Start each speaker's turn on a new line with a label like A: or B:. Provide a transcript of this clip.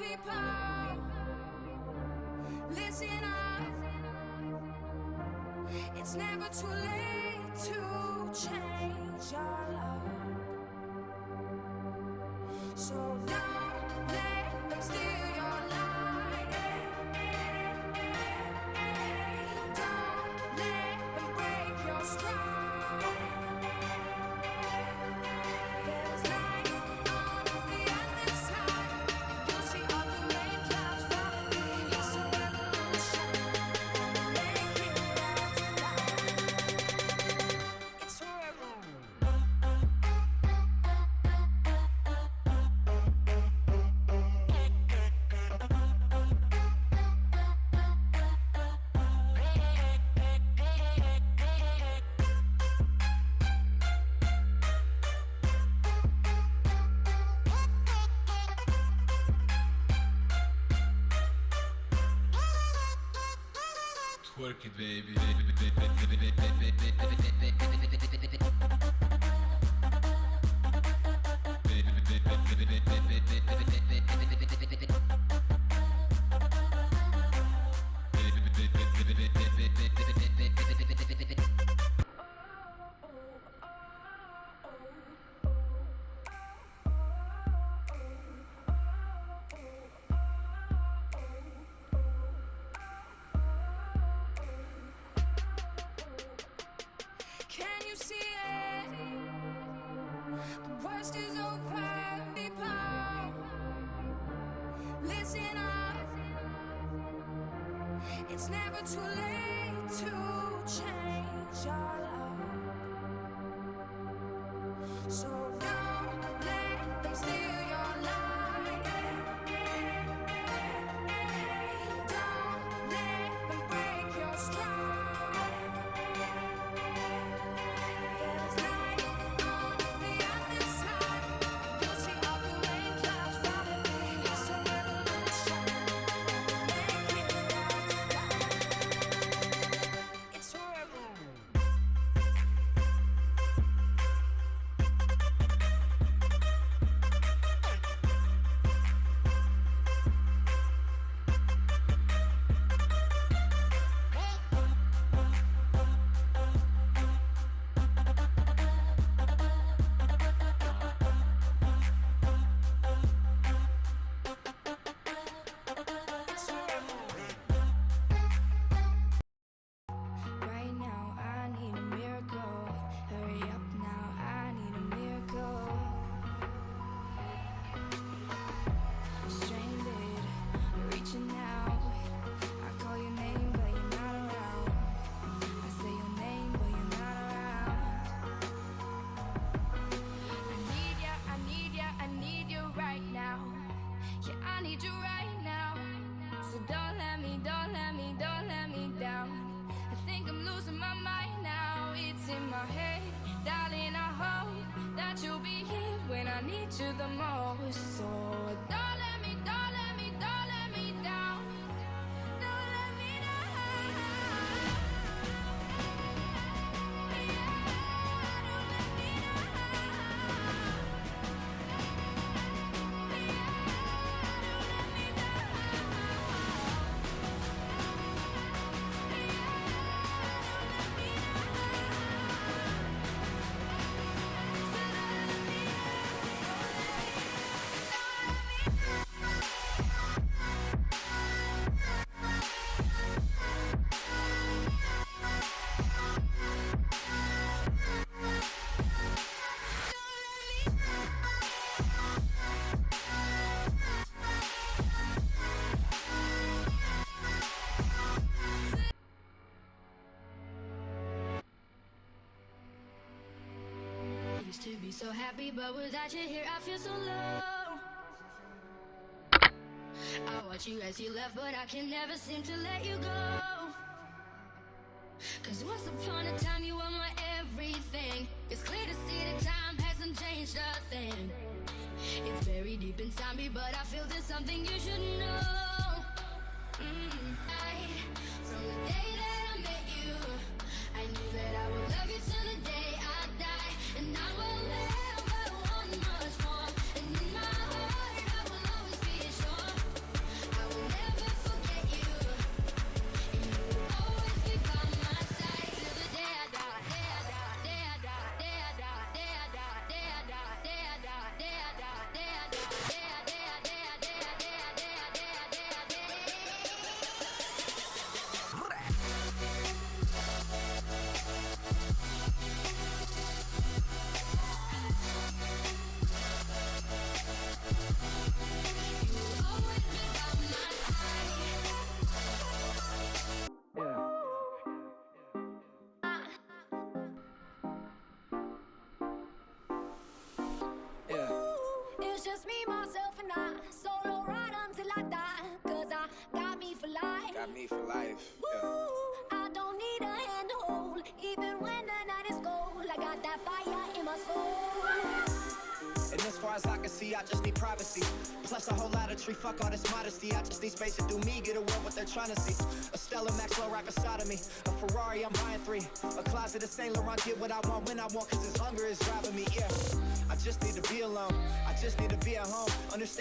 A: people, listen up. It's never too late to change your love. So don't
B: Twerk it, baby.
A: Listen up. It's never too late to change your love. So need you right now. So don't let me, don't let me, don't let me down. I think I'm losing my mind now. It's in my head, darling. I hope that you'll be here when I need you the most. So
C: so happy, but without you here, I feel so low. I watch you as you left, but I can never seem to let you go. Cause once upon a time, you were my everything. It's clear to see that time hasn't changed a thing. It's very deep inside me, but I feel there's something you should know. Mm, I,
B: Plus a whole lot of tree, fuck all this modesty. I just need space to do me, get away what they're trying to see. A Stella Maxwell right beside of me. A Ferrari, I'm buying three. A closet of Saint Laurent, get what I want when I want, cause this hunger is driving me, yeah. I just need to be alone. I just need to be at home. Understand